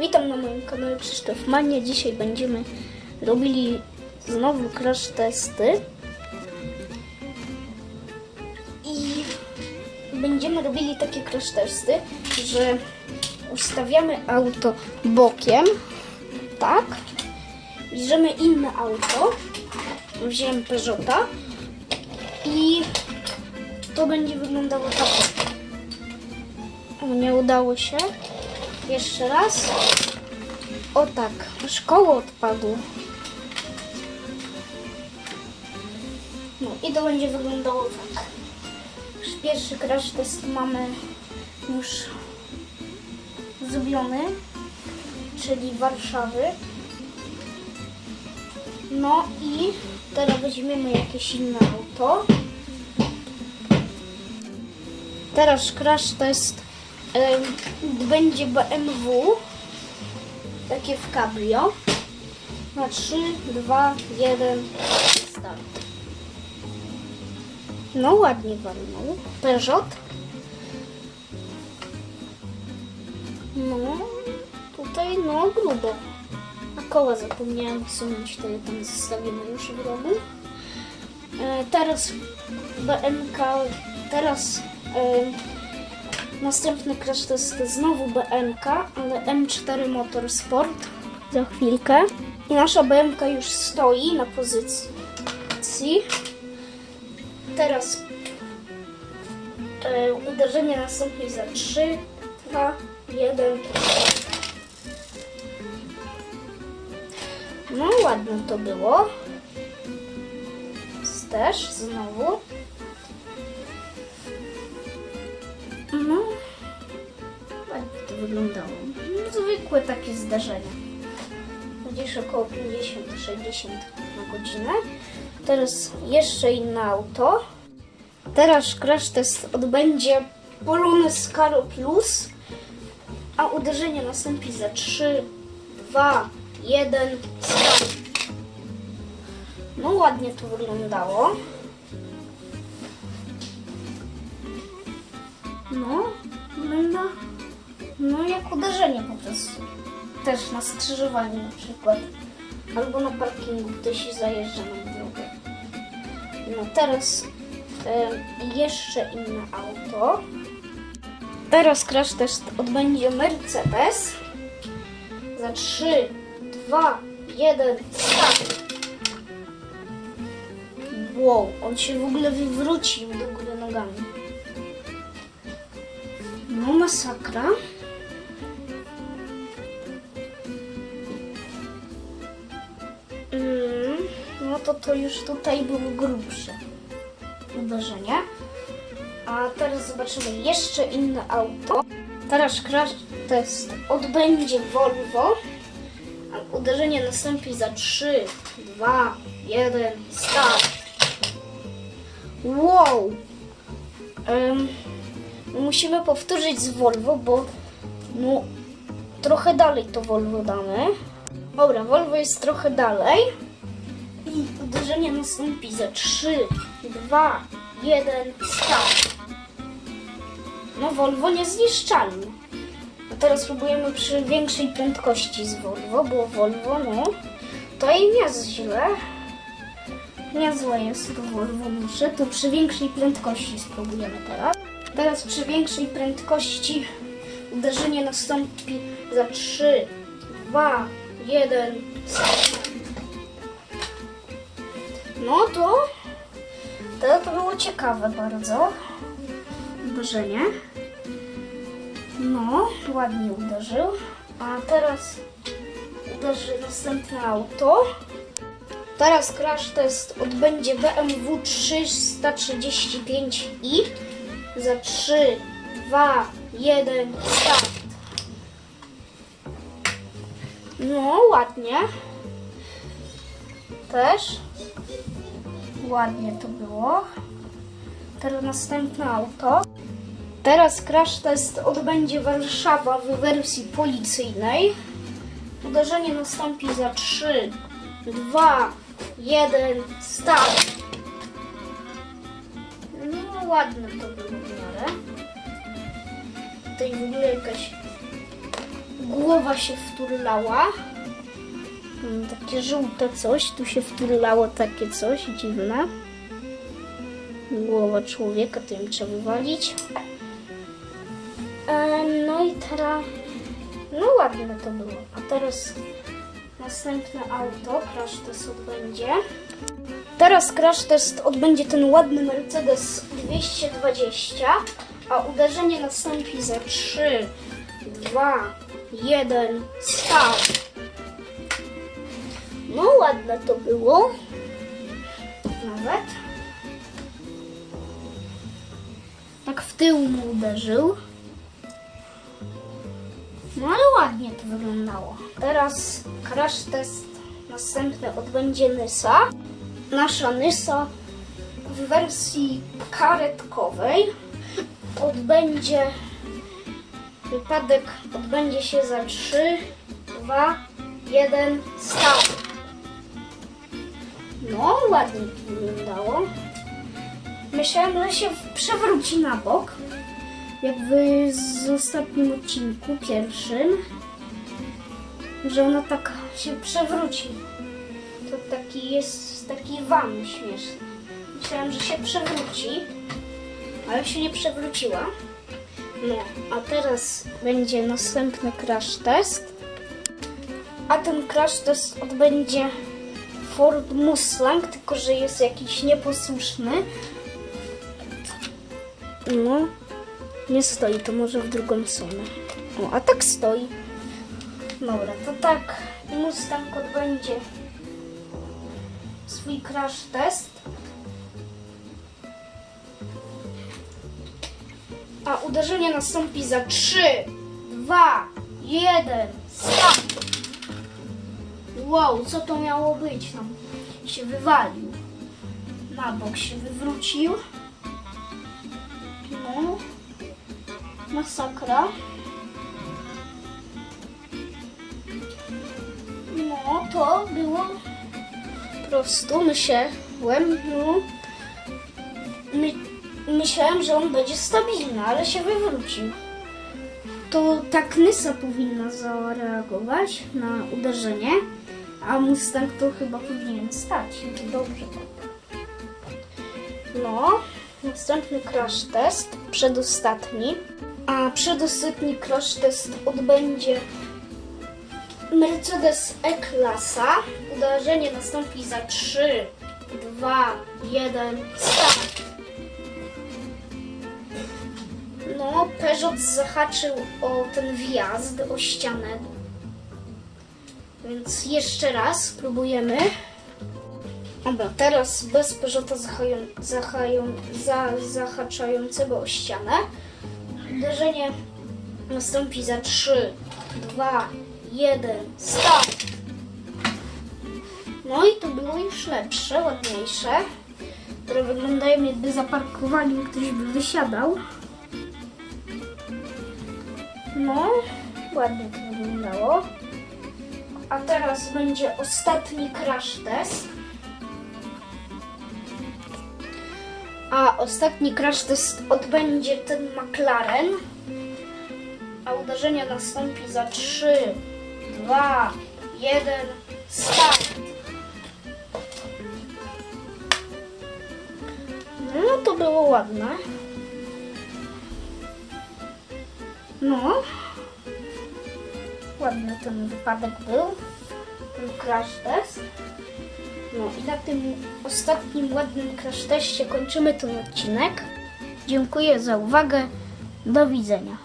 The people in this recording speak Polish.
Witam na moim kanale Krzysztof Mania. Dzisiaj będziemy robili znowu crash testy. I będziemy robili takie crash testy, że ustawiamy auto bokiem, tak? Bierzemy inne auto. Wziąłem Peugeota i to będzie wyglądało tak. O, nie udało się. Jeszcze raz. O tak, aż koło odpadło. No i to będzie wyglądało tak. Pierwszy crash test mamy już zrobiony, czyli Warszawy. No i teraz weźmiemy jakieś inne auto. Teraz crash test będzie BMW. Takie w cabrio. Na 3, 2, 1, start. No ładnie walnął. Peugeot. No, tutaj no grubo. A koła zapomniałam wsunąć, to je tam zostawimy już w rogu. E, teraz BMK, teraz e, następny crash to jest znowu BMK, ale M4 Motorsport za chwilkę. I nasza BMK już stoi na pozycji. Teraz e, uderzenie nastąpi za 3, 2, 1. No ładne to było. Też znowu. No, ładnie to wyglądało. Zwykłe takie zdarzenia. Gdzieś około 50-60 na godzinę. Teraz jeszcze inne auto. Teraz crash test odbędzie Polonez Caro Plus, a uderzenie nastąpi za 3, 2, 1, start. No ładnie to wyglądało. Wygląda no jak uderzenie po prostu. Też na skrzyżowaniu na przykład. Albo na parkingu ktoś zajeżdża na drogę. No teraz em, jeszcze inne auto. Teraz crash test odbędzie Mercedes. Za 3, 2, 1, start. Wow, on się w ogóle wywrócił do góry nogami. Masakra. Mm, no to to już tutaj było grubsze uderzenie. A teraz zobaczymy jeszcze inne auto. Teraz crash test odbędzie Volvo. Uderzenie nastąpi za 3, 2, 1, start. Wow! Em, musimy powtórzyć z Volvo, bo no, trochę dalej to Volvo damy. Dobra, Volvo jest trochę dalej. I uderzenie nastąpi za 3, 2, 1, start. No Volvo niezniszczalne. A teraz spróbujemy przy większej prędkości z Volvo, bo Volvo, no, to i nie jest źle. Niezłe jest to Volvo muszę, to przy większej prędkości spróbujemy teraz. Teraz przy większej prędkości uderzenie nastąpi za 3, 2, 1, start. No to, to, to było ciekawe bardzo. Uderzenie. No, ładnie uderzył. A teraz uderzy następne auto. Teraz crash test odbędzie BMW 335i za 3, 2, 1, start. No, ładnie. Też. Ładnie to było. Teraz następne auto. Teraz crash test odbędzie Warszawa w wersji policyjnej. Uderzenie nastąpi za 3, 2, 1, start. Ładne to było w miarę. Tutaj w ogóle jakaś głowa się wturlała. Mm, Takie żółte coś, tu się wturlało takie coś dziwne. Głowa człowieka, to im trzeba wywalić. Em, No i teraz, no ładne to było. A teraz następne auto, crash test odbędzie. Teraz crash test odbędzie ten ładny Mercedes 220, a uderzenie nastąpi za 3, 2, 1, start. No ładne to było. Nawet. Tak w tył mu uderzył. Ładnie to wyglądało. Teraz crash test następny odbędzie Nysa. Nasza Nysa w wersji karetkowej odbędzie wypadek odbędzie się za 3, 2, 1, start. No, ładnie to wyglądało. Myślałem, że się przewróci na bok. Jakby z ostatnim odcinku, pierwszym. Że ona tak się przewróci. To taki jest taki van śmieszny. Myślałem, że się przewróci, ale się nie przewróciła. No, a teraz będzie następny crash test. A ten crash test odbędzie Ford Mustang, tylko że jest jakiś nieposłuszny. No, nie stoi, to może w drugą stronę. O, a tak stoi. Dobra, to tak Mustang odbędzie swój crash test. A uderzenie nastąpi za 3, 2, 1, start! Wow, co to miało być? Tam się wywalił. Na bok się wywrócił. No. Masakra. No, to było po prostu myślałem, no, my, myślałem, że on będzie stabilny, ale się wywrócił. To tak Nysa powinna zareagować na uderzenie, a Mustang to chyba powinien stać. Dobrze. No, następny crash test, przedostatni. A przedostatni crash test odbędzie Mercedes E-klasa. Uderzenie nastąpi za 3, 2, 1, start. No, Peugeot zahaczył o ten wjazd, o ścianę. Więc jeszcze raz próbujemy. Dobra, teraz bez Peugeota zahaczającego o ścianę. Uderzenie nastąpi za 3, 2, 1, start! No i to było już lepsze, ładniejsze, które wyglądają jakby zaparkowali, ktoś by wysiadał. No, ładnie to wyglądało. A teraz będzie ostatni crash test. A ostatni crash test odbędzie ten McLaren. A uderzenie nastąpi za 3, 2, 1, start. No to było ładne. No. Ładny ten wypadek był. Ten crash test. No i na tym ostatnim ładnym crash teście kończymy ten odcinek. Dziękuję za uwagę. Do widzenia.